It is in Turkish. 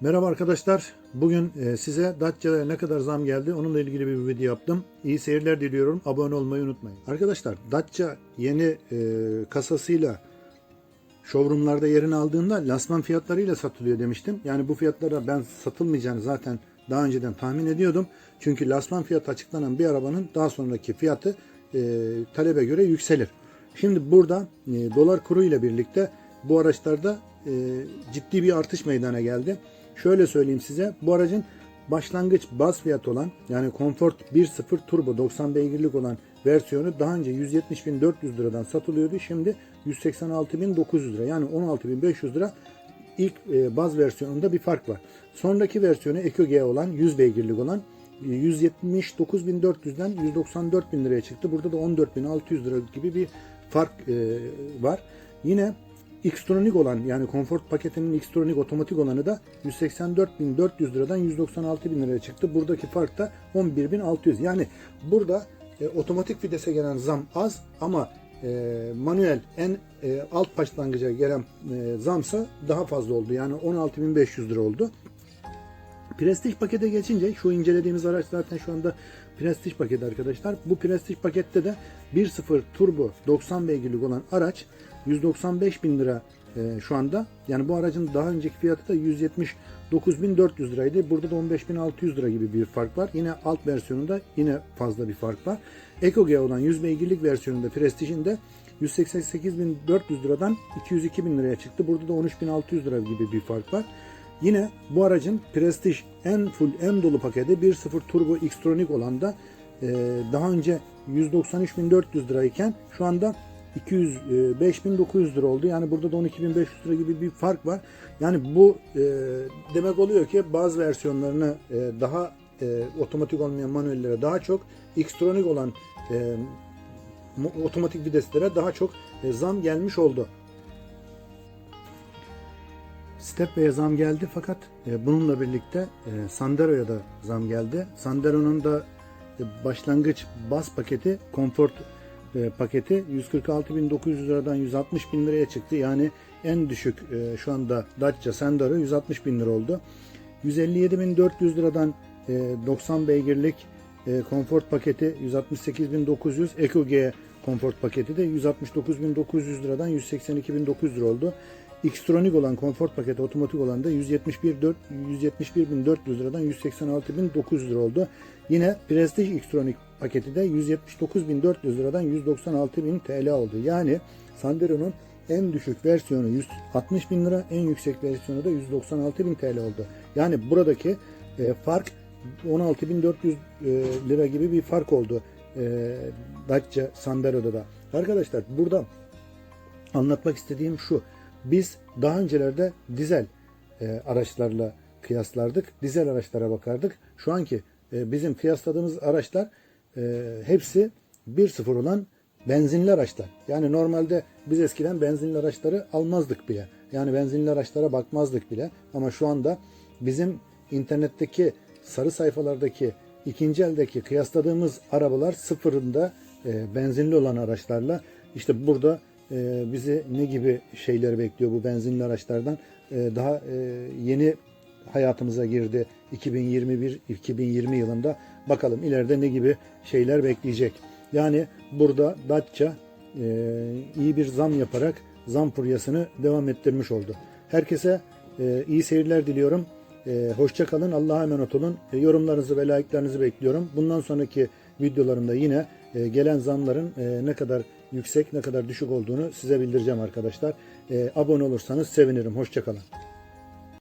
Merhaba arkadaşlar. Bugün e, size Dacia'ya ne kadar zam geldi onunla ilgili bir video yaptım. İyi seyirler diliyorum. Abone olmayı unutmayın. Arkadaşlar Dacia yeni e, kasasıyla showroomlarda yerini aldığında lansman fiyatlarıyla satılıyor demiştim. Yani bu fiyatlara ben satılmayacağını zaten daha önceden tahmin ediyordum. Çünkü lansman fiyatı açıklanan bir arabanın daha sonraki fiyatı e, talebe göre yükselir. Şimdi burada dolar kuru ile birlikte bu araçlarda ciddi bir artış meydana geldi. Şöyle söyleyeyim size bu aracın başlangıç baz fiyatı olan yani Comfort 1.0 Turbo 90 beygirlik olan versiyonu daha önce 170.400 liradan satılıyordu. Şimdi 186.900 lira yani 16.500 lira ilk e, baz versiyonunda bir fark var. Sonraki versiyonu EcoG olan 100 beygirlik olan e, 179.400'den 194.000 liraya çıktı. Burada da 14.600 lira gibi bir fark e, var. Yine Xtronic olan yani Comfort paketinin Xtronic otomatik olanı da 184.400 liradan 196.000 liraya çıktı. Buradaki fark da 11.600. Yani burada e, otomatik vitese gelen zam az ama e, manuel en e, alt başlangıca gelen e, zamsa daha fazla oldu. Yani 16.500 lira oldu. Prestij pakete geçince şu incelediğimiz araç zaten şu anda Prestij paketi arkadaşlar. Bu Prestij pakette de 1.0 turbo 90 beygirlik olan araç 195 bin lira e, şu anda. Yani bu aracın daha önceki fiyatı da 179.400 liraydı. Burada da 15.600 lira gibi bir fark var. Yine alt versiyonunda yine fazla bir fark var. EcoG olan 100 beygirlik versiyonunda Prestige'in de 188.400 liradan 202.000 liraya çıktı. Burada da 13.600 lira gibi bir fark var. Yine bu aracın Prestige en full en dolu paketi 1.0 Turbo Xtronic olan da e, daha önce 193.400 lirayken şu anda 205.900 lira oldu. Yani burada da 12.500 lira gibi bir fark var. Yani bu e, demek oluyor ki bazı versiyonlarını e, daha e, otomatik olmayan manuellere daha çok Xtronic olan e, otomatik viteslere daha çok e, zam gelmiş oldu. Stepway'e zam geldi fakat e, bununla birlikte e, Sandero'ya da zam geldi. Sandero'nun da e, başlangıç baz paketi, Comfort e, paketi 146.900 liradan 160.000 liraya çıktı. Yani en düşük şu anda Dacia Sandero 160.000 lira oldu. 157.400 liradan e, 90 beygirlik e, paketi 168.900, EcoG Comfort paketi de 169.900 liradan 182.900 lira oldu. Xtronic olan Comfort paketi otomatik olan da 171.400 171.400 liradan 186.900 lira oldu. Yine Prestige Xtronic paketi de 179.400 liradan 196.000 TL oldu. Yani Sandero'nun en düşük versiyonu 160 bin lira, en yüksek versiyonu da 196 bin TL oldu. Yani buradaki e, fark 16.400 e, lira gibi bir fark oldu e, Dacia Sandero'da da. Arkadaşlar burada anlatmak istediğim şu. Biz daha öncelerde dizel e, araçlarla kıyaslardık. Dizel araçlara bakardık. Şu anki e, bizim kıyasladığımız araçlar e, hepsi 1.0 olan benzinli araçlar. Yani normalde biz eskiden benzinli araçları almazdık bile. Yani benzinli araçlara bakmazdık bile. Ama şu anda bizim internetteki sarı sayfalardaki ikinci eldeki kıyasladığımız arabalar sıfırında e, benzinli olan araçlarla işte burada e, bizi ne gibi şeyler bekliyor bu benzinli araçlardan E, daha e, yeni hayatımıza girdi 2021-2020 yılında bakalım ileride ne gibi şeyler bekleyecek. Yani burada Dacia e, iyi bir zam yaparak zam furyasını devam ettirmiş oldu. Herkese e, iyi seyirler diliyorum. E, hoşça kalın. Allah'a emanet olun. E, yorumlarınızı ve like'larınızı bekliyorum. Bundan sonraki videolarımda yine e, gelen zamların e, ne kadar yüksek, ne kadar düşük olduğunu size bildireceğim arkadaşlar. E, abone olursanız sevinirim. Hoşça kalın.